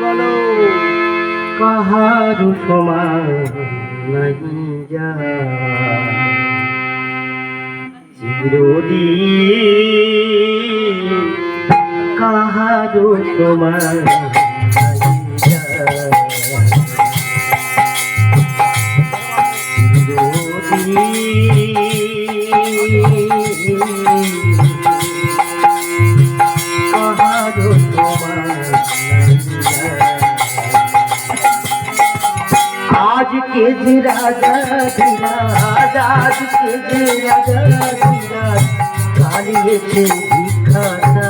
বলো কাহার সমান নাই যা? চিরদিন কাহার সমান নাই যা? आज के जे राजा धीराज आज के जे राजा धीराज कालिए से भिखाता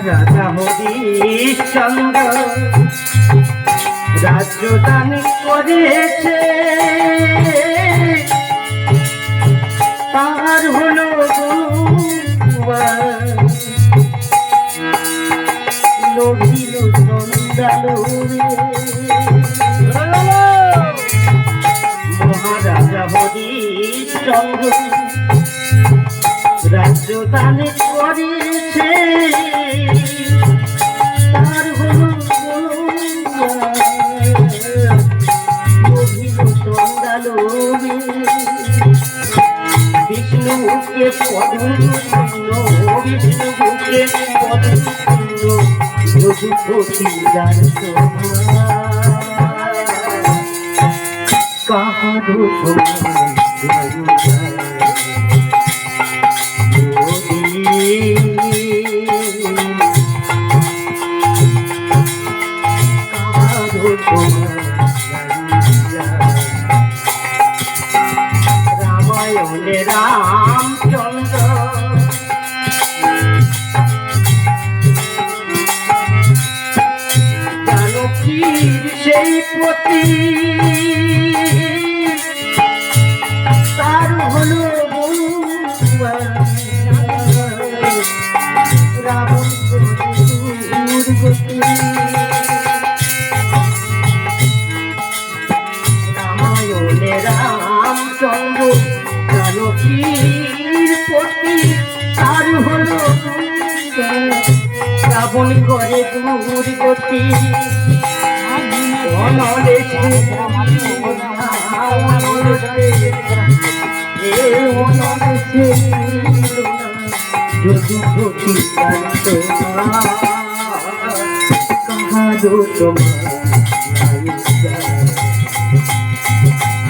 মহারাজা হরিশ্চন্দ্র রাজ্য দান করেছে। তার হলো লোভিল মহারাজা হরিশ্চন্দ্র রাজ্য দান করেছে তার হলো বিষ্ণুকে পদূন্য বিষ্ণুকে যদুপতি জানত কাহারো রামায়ণে রামচন্দ্র। জানকীর সেই পতি? তার হলো রাবণ দুর্গতি রামচন্দ্র জানকীর তার হলো রাবণ করে সে যদুপতি জানত কাহারো তোমার